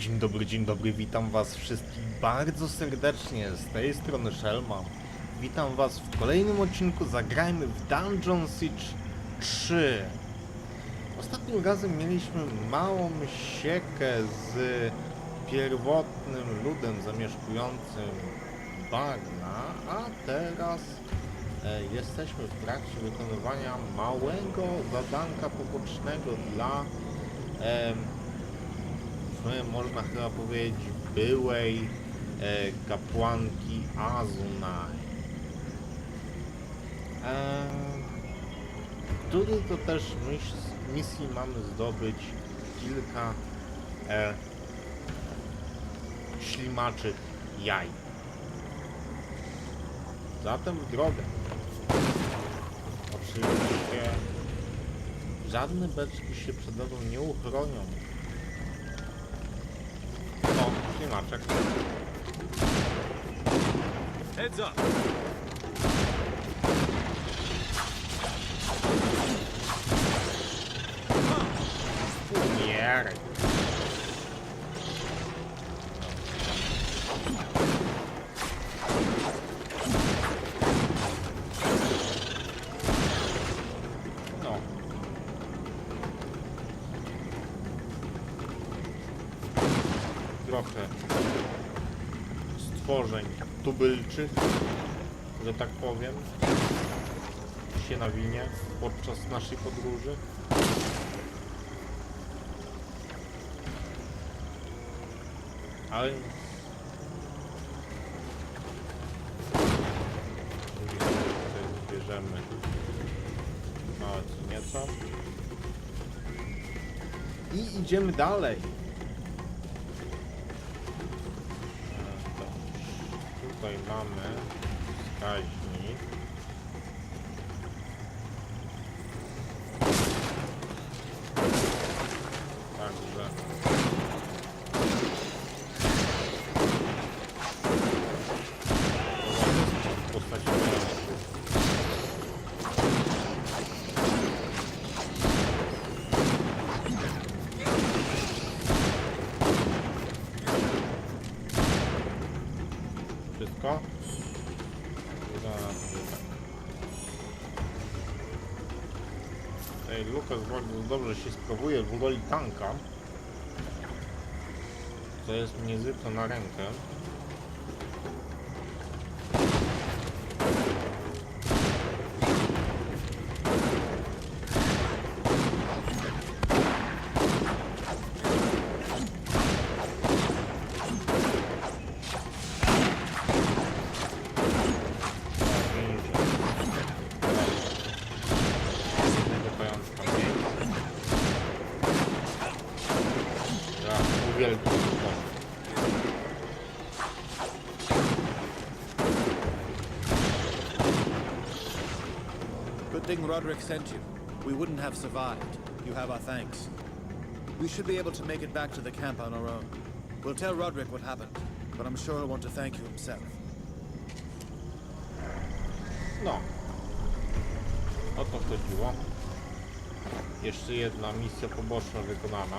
Dzień dobry, dzień dobry, witam was wszystkich bardzo serdecznie, z tej strony Shelma. Witam was w kolejnym odcinku Zagrajmy w Dungeon Siege 3. Ostatnim razem mieliśmy małą siekę z pierwotnym ludem zamieszkującym bagna, a teraz e, jesteśmy w trakcie wykonywania małego zadanka pobocznego dla em, no, można chyba powiedzieć byłej e, kapłanki Azunai. E, to też mis- misji mamy zdobyć kilka e, ślimaczych jaj. Zatem w drogę. Oczywiście żadne beczki się przed nami nie uchronią. Ślimaczek. Heads up! Umieraj. Tubylczych, że tak powiem, się nawinie podczas naszej podróży. Ale... Bierzemy małe co nieco. I idziemy dalej. Tutaj mamy wskaźnik. Tutaj Lukas bardzo dobrze się sprawuje w roli tanka. To jest niezwykle na rękę. Roderick sent you. We wouldn't have survived. You have our thanks. We should be able to make it back to the camp on our own. We'll tell Roderick what happened, but I'm sure he'll want to thank you himself. No. O to chodziło. Jeszcze jedna misja poboczna wykonana.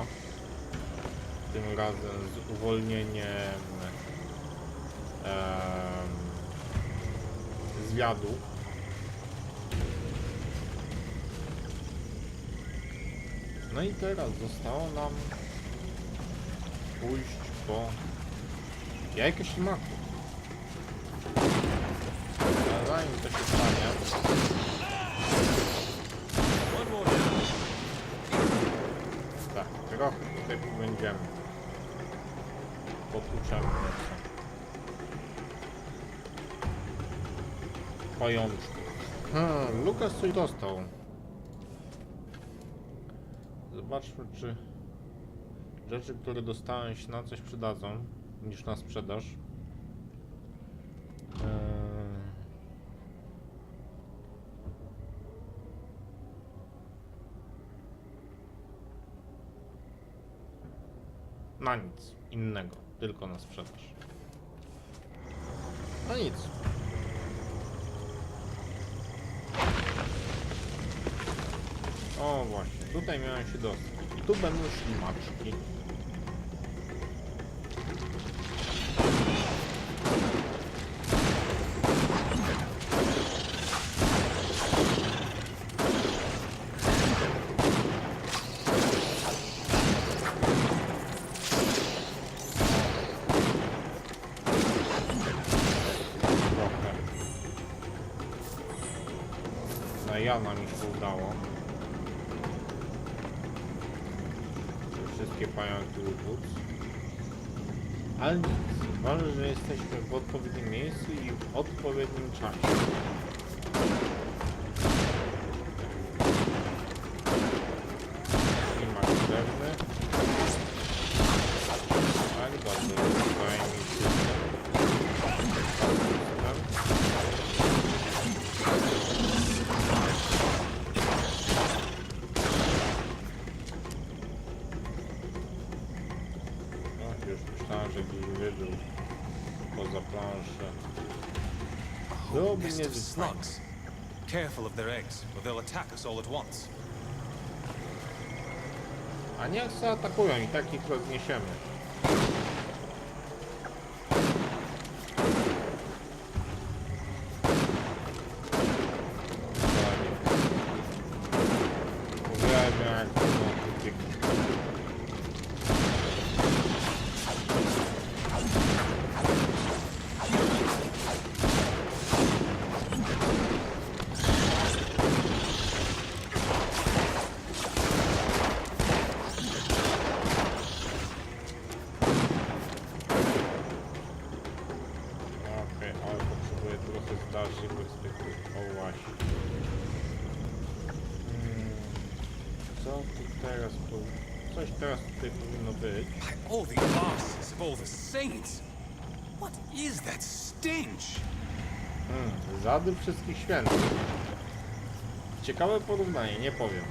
Tym razem z uwolnieniem em, zwiadu. No i teraz zostało nam pójść po jajko ślimaków. Ale zanim to się stanie, tak, trochę tutaj będziemy. Potłuczemy nieco. Pajączków. Hmm, Lukas coś dostał. Zobaczmy, czy rzeczy, które dostałem się na coś przydadzą, niż na sprzedaż. Eee... Na nic innego, tylko na sprzedaż. No nic. Tutaj miałem się dostać. Tu będą ślimaczki. Jana mi się udało. Wszystkie pająki ubóz. Ale nic. Ważne, że jesteśmy w odpowiednim miejscu i w odpowiednim czasie. Nie of slugs. Careful of their eggs, or they'll attack us all at once. A niech se atakują i tak ich rozniesiemy. Dokładnie. Uwielbiam jak to są tyki. Okej, ale potrzebuję trochę z dalszej perspektywy. O właśnie. Hmm, co tu teraz po... Coś teraz tutaj powinno być. By all the asses of all the saints! What is that stench? Hmm, zady wszystkich świętych. Ciekawe porównanie, nie powiem.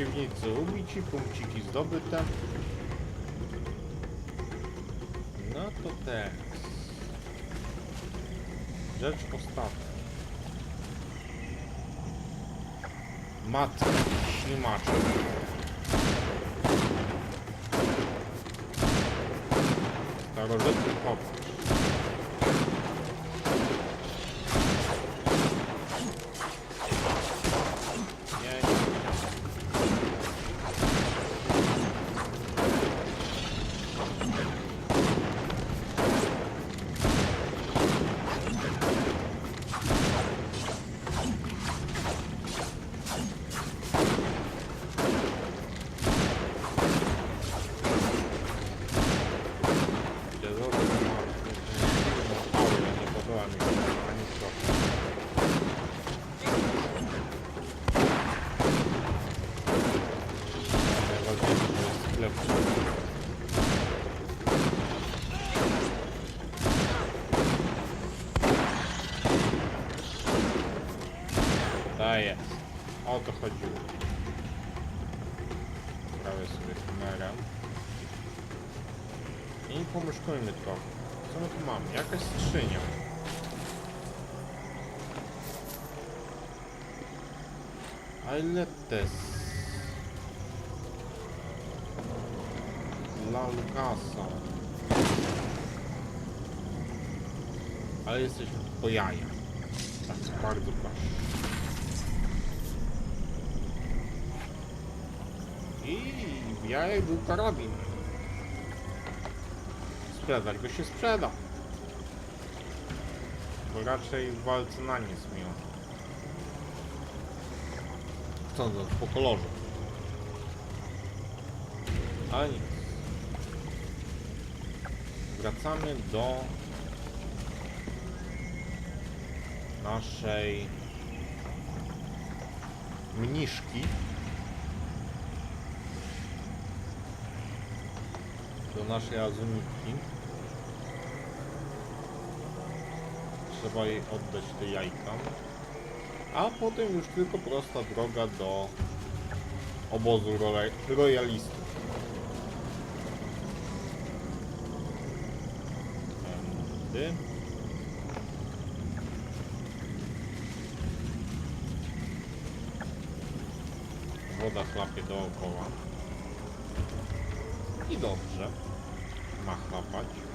Przeciwnicy ubici, punkciki zdobyte. No to teraz. Rzecz ostatnia. Matka ślimaczek. Starożytny kopacz. Podoba mi ani trochę. Najważniejsze to jest sklep. Tak jest. O to chodziło. Prawie sobie kamerę. I pomieszkujmy trochę. Co my tu mamy? Jakaś skrzynia. Ailetes. La Lucasa. Ale jesteśmy po jaja. Tak, bardzo proszę. I w jajach był karabin. Sprzedać go się sprzeda. Bo raczej w walce na nic miał. Co to po kolorze. Ale nic. Wracamy do naszej mniszki. Do naszej azuniki. Trzeba jej oddać te jajka a potem już tylko prosta droga do obozu royal royalistów. Tędy. Woda chlapie dookoła. I dobrze. Ma chlapać.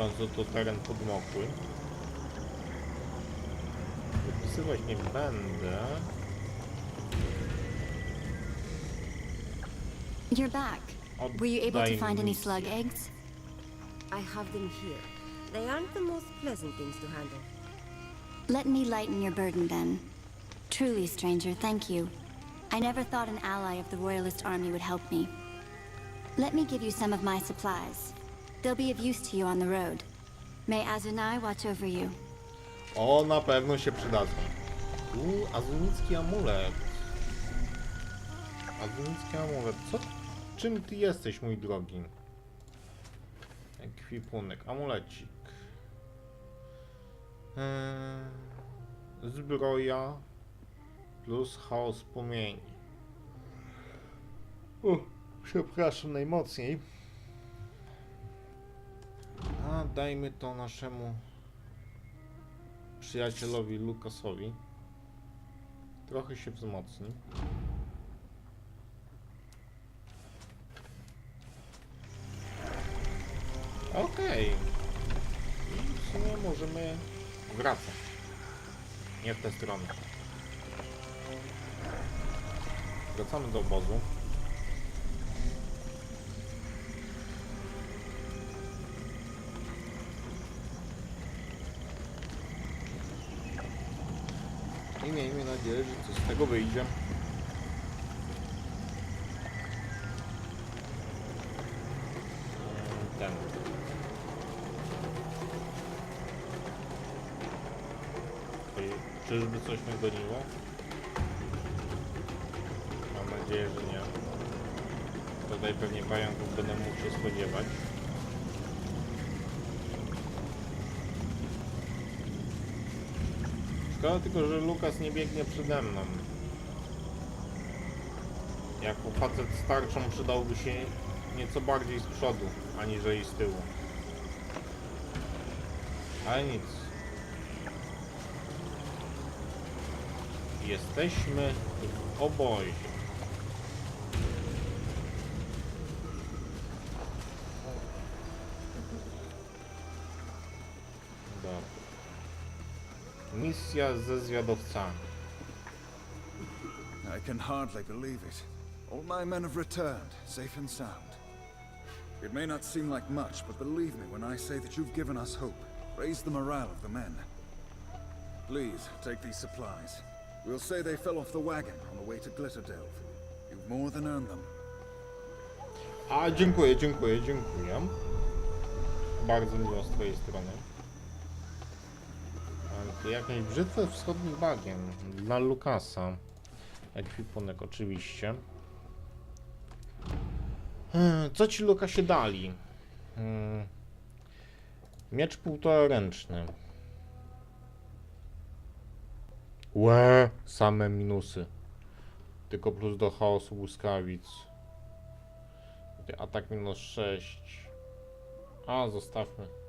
W końcu to teren podmokły. Wypisywać nie będę. You're back. Were you able to find any slug eggs? I have them here. They aren't the most pleasant things to handle. Let me lighten your burden then. Truly, stranger, thank you. I never thought an ally of the Royalist army would help me. Let me give you some of my supplies. They'll be of use to you on the road. May Azunai watch over you. O, na pewno się przydadzą. U, azunicki amulet. Azunicki amulet. Co? Czym ty jesteś, mój drogi? Ekwipunek, amulecik. Eee, zbroja plus chaos płomieni. O, przepraszam najmocniej. Dajmy to naszemu przyjacielowi Lukasowi. Trochę się wzmocni. Okej. I w sumie możemy wracać. Nie w tę stronę. Wracamy do obozu. Miejmy nadzieję, że coś z tego wyjdzie. Ten. Czyżby coś mnie goniło? Mam nadzieję, że nie. Tutaj pewnie pająków będę mógł się spodziewać. Szkoda tylko, że Lukas nie biegnie przede mną. Jako facet z tarczą przydałby się nieco bardziej z przodu, aniżeli z tyłu. Ale nic. Jesteśmy w obozie. Misja ze zwiadowcami. I can hardly believe it. All my men have returned, safe and sound. It may not seem like much, but believe me when I say that you've given us hope. Raised the morale of the men. Please, take these supplies. We'll say they fell off the wagon on the way to Glitterdelve. You've more than earned them. A, dziękuję, dziękuję, dziękuję. Bardzo miło z twojej strony. Jakąś brzytwę wschodnich bagien dla Lukasa. Ekwipunek oczywiście. Hmm, Co ci Lukasie dali? Hmm. Miecz półtoraręczny. Łe, same minusy. Tylko plus do chaosu błyskawic. Atak minus 6. A, zostawmy.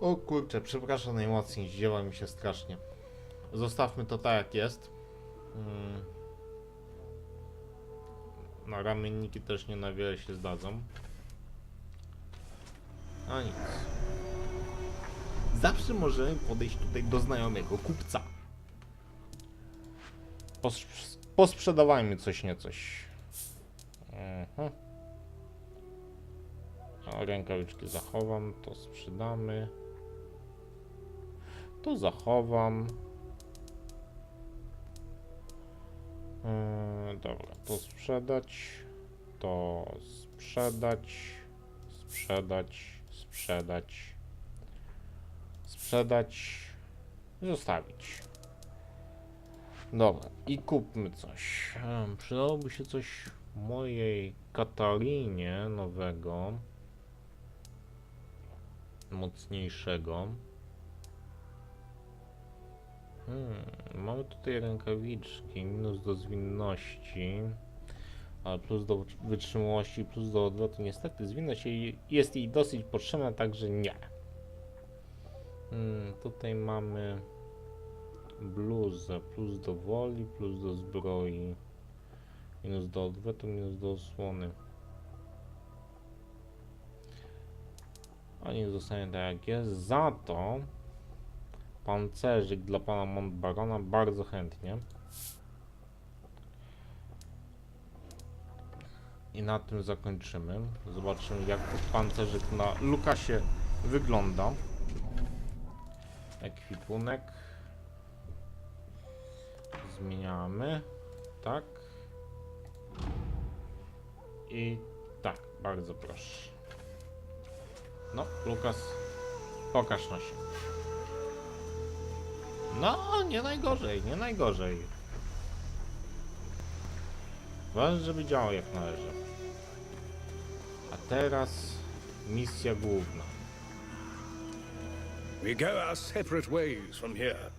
O kurczę, przepraszam najmocniej, zdziewa mi się strasznie. Zostawmy to tak jak jest. Mm. Na ramienniki też nie na wiele się zdadzą. A nic. Zawsze możemy podejść tutaj do znajomego kupca. Pos- posprzedawajmy coś nie coś. Mhm. A rękawiczki zachowam, to sprzedamy. To zachowam. Yy, dobra, to sprzedać. To sprzedać. Sprzedać. Sprzedać. Sprzedać. Zostawić. Dobra, i kupmy coś. Em, Przydałoby się coś mojej Katalinie nowego. Mocniejszego. Hmm, mamy tutaj rękawiczki, minus do zwinności. Ale plus do wytrzymałości, plus do odwrotu niestety zwinność jest jej dosyć potrzebna, także nie. Hmm, tutaj mamy bluzę, plus do woli, plus do zbroi, minus do odwrotu, minus do osłony. A nie zostanie tak jak jest. Za to pancerzyk dla pana Montbarona bardzo chętnie. I na tym zakończymy. Zobaczymy jak pancerzyk na Lukasie wygląda. Ekwipunek. Zmieniamy. Tak. I tak, bardzo proszę. No, Lukas, pokaż na. No, nie najgorzej, nie najgorzej. Ważne, żeby działał jak należy. A teraz misja główna. We go our separate ways from here.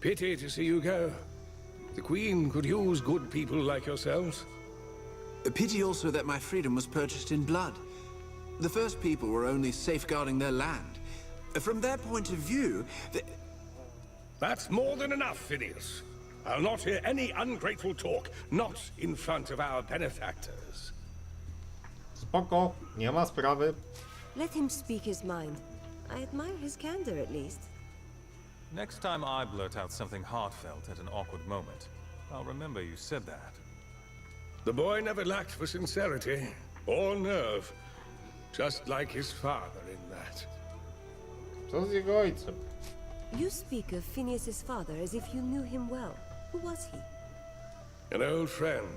Pity to see you go. The Queen could use good people like yourselves. A pity also that my freedom was purchased in blood. The first people were only safeguarding their land. From their point of view, That's more than enough, Phineas. I'll not hear any ungrateful talk, not in front of our benefactors. Spoko, nie ma sprawy. Let him speak his mind. I admire his candor at least. Next time I blurt out something heartfelt at an awkward moment, I'll remember you said that. The boy never lacked for sincerity or nerve, just like his father in that. Co z jego ojcem? You speak of Phineas's father as if you knew him well. Who was he? An old friend,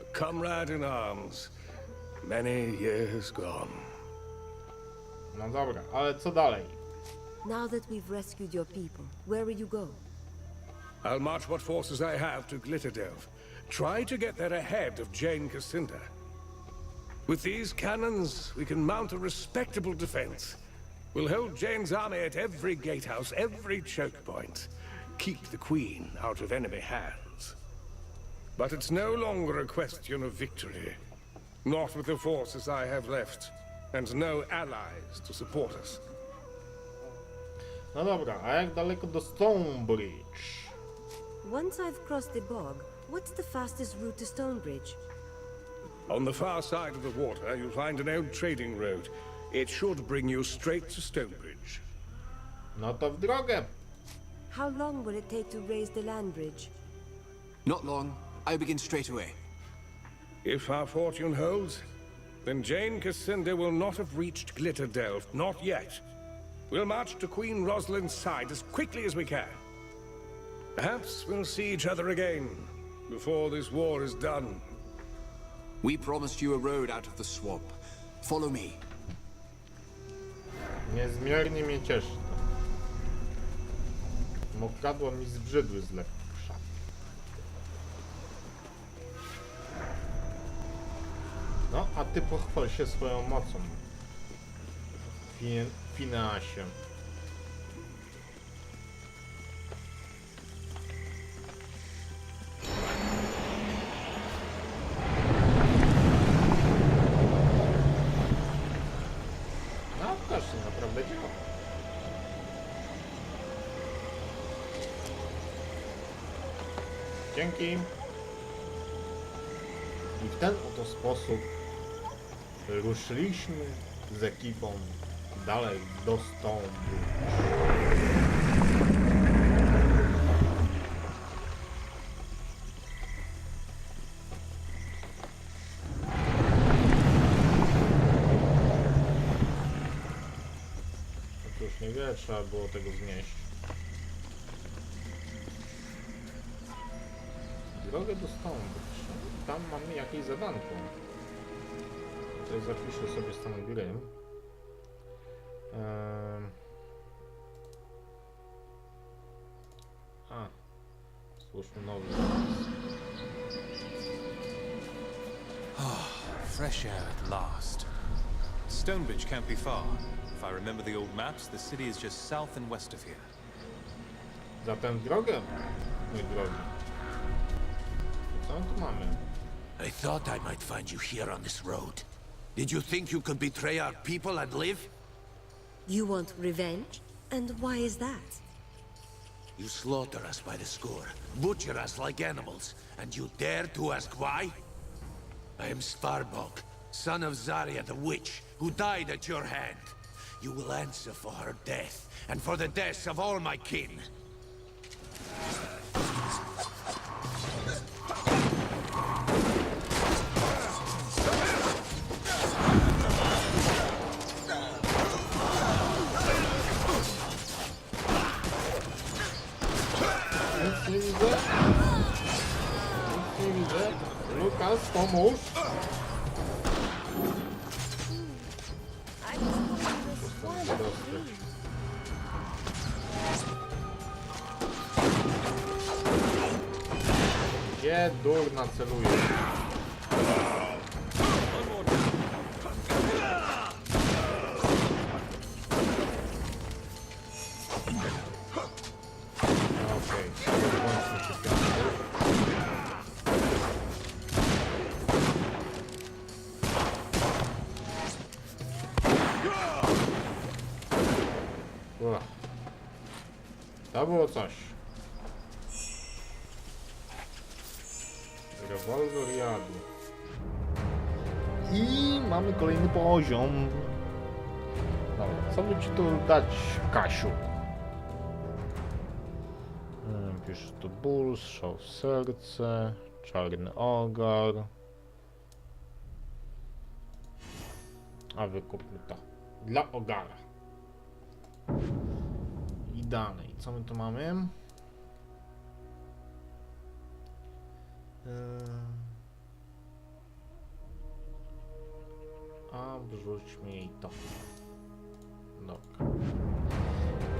a comrade in arms, many years gone. No dobra, ale co dalej? Now that we've rescued your people, where will you go? I'll march what forces I have to Glitterdelve. Try to get there ahead of Jane Cassinda. With these cannons, we can mount a respectable defense. We'll hold Jane's army at every gatehouse, every choke point. Keep the Queen out of enemy hands. But it's no longer a question of victory. Not with the forces I have left, and no allies to support us. No dobra, a jak daleko do Stonebridge? Once I've crossed the bog, what's the fastest route to Stonebridge? On the far side of the water, you'll find an old trading road. It should bring you straight to Stonebridge. No to w drogę. How long will it take to raise the land bridge? not long. I begin straight away. If our fortune holds, then Jane Cassinda will not have reached Glitterdelve, not yet. We'll march to Queen Rosalind's side as quickly as we can. Perhaps we'll see each other again before this war is done. We promised you a road out of the swamp. Follow me. Niezmiernie mnie cieszy to. Mokradła mi zbrzydły z lekka. No, a ty pochwal się swoją mocą. Fin Fineasie. Dzięki. I w ten oto sposób ruszyliśmy z ekipą dalej do Stonebridge. Otóż niewiele trzeba było tego znieść. Drogę do Stonebridge. Tam mamy jakieś zadanko. Tutaj zapiszę sobie stan gry. Ehm. A. Stwórzmy nowy zapis. Fresh air at last. Stonebridge can't be far. If I remember the old maps, the city is just south and west of here. Zatem drogę, mój drogi. Co my tu mamy? I thought I might find you here on this road. Did you think you could betray our people and live? You want revenge? And why is that? You slaughter us by the score, butcher us like animals, and you dare to ask why? I am Starbog, son of Zarya the Witch, who died at your hand. You will answer for her death, and for the deaths of all my kin. Pomóż. Gdzie durna celuje? To było coś. Rewolwer jadu. I mamy kolejny poziom. Dobra, co by ci tu dać, Kasiu? Pisz tu ból, szał w serce, czarny ogar. A wykupmy to. Dla ogara. Dalej. Co my tu mamy? Yy. A wrzućmy jej to. Dobra.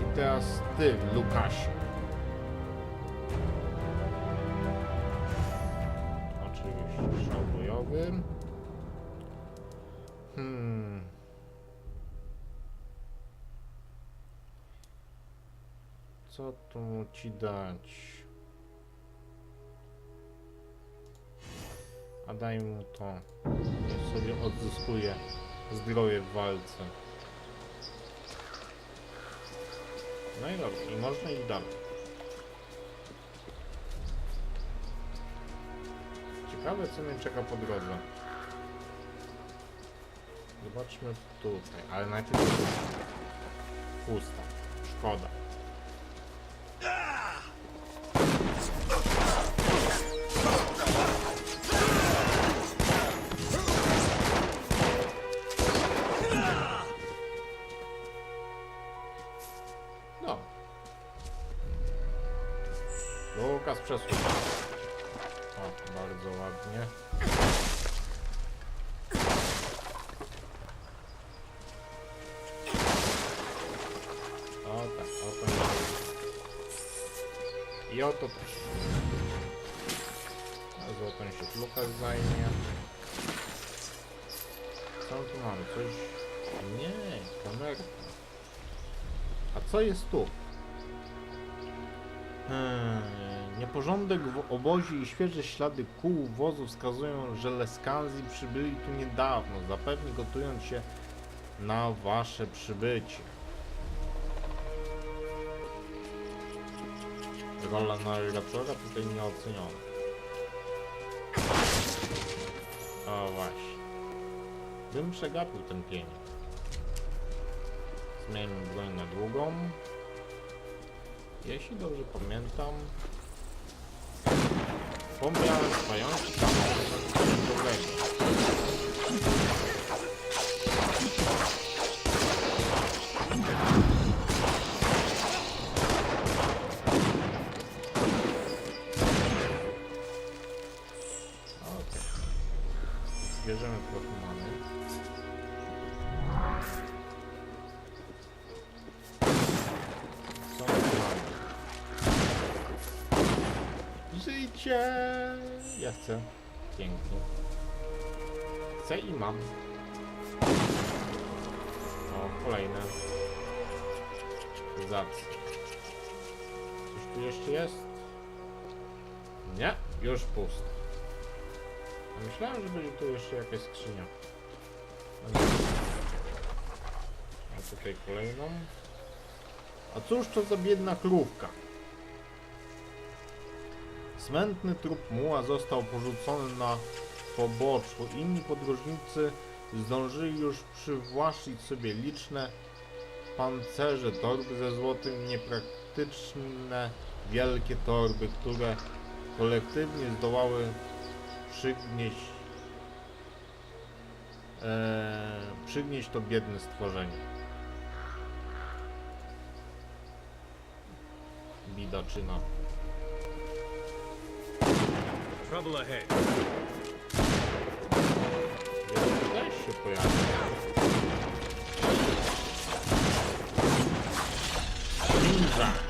I teraz ty, Lukasiu. Oczywiście szał bojowy. Hmm. Co tu ci dać? A daj mu to. Niech sobie odzyskuje zdrowie w walce. No i dobrze, można iść dalej. Ciekawe co mnie czeka po drodze. Zobaczmy tutaj, ale najpierw pusta. Szkoda. Lukas przesuń. O, bardzo ładnie. O tak, o to. I o to też. A złotą się Lukas zajmie. Co tu mamy? Coś... Nie, kamerka. A co jest tu? Hmm, nieporządek w obozie i świeże ślady kół wozu wskazują, że Leskanzi przybyli tu niedawno, zapewne gotując się na wasze przybycie. Rola narratora tutaj nieoceniona. O właśnie. Bym przegapił ten pieniądz. Zmieńmy broń na długą. Jeśli dobrze pamiętam, wspomniałem pająki tam chcę. Pięknie. Chcę i mam. O, kolejne. Zacne. Coś tu jeszcze jest? Nie, już pusto. A Myślałem, że będzie tu jeszcze jakaś skrzynia. A tutaj kolejną. A cóż to za biedna krówka? Smętny trup muła został porzucony na poboczu. Inni podróżnicy zdążyli już przywłaszczyć sobie liczne pancerze, torby ze złotym, niepraktyczne wielkie torby, które kolektywnie zdołały przygnieść e, przygnieść to biedne stworzenie. Bidaczyna. Trouble ahead. Jest też się pojawia. Ninja.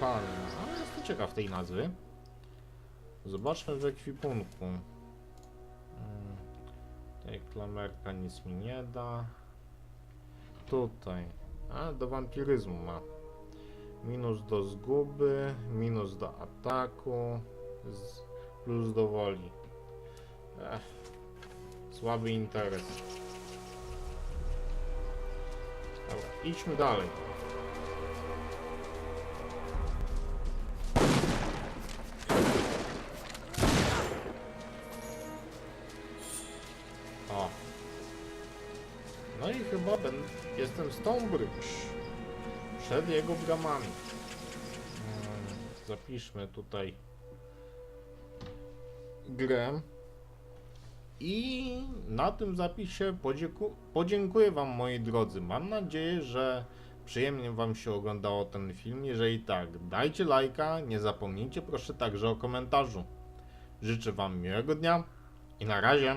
Palna. Ale jestem ciekaw tej nazwy. Zobaczmy w ekwipunku. Hmm. Tutaj klamerka nic mi nie da. Tutaj. A, do wampiryzmu ma. Minus do zguby, minus do ataku, plus do woli. Ech, słaby interes. Dobra, idźmy dalej. Stonebridge. Przed jego bramami. Mm, Zapiszmy tutaj grę. I na tym zapisie podziękuję Wam moi drodzy. Mam nadzieję, że przyjemnie Wam się oglądało ten film. Jeżeli tak, dajcie lajka, nie zapomnijcie proszę także o komentarzu. Życzę Wam miłego dnia i na razie.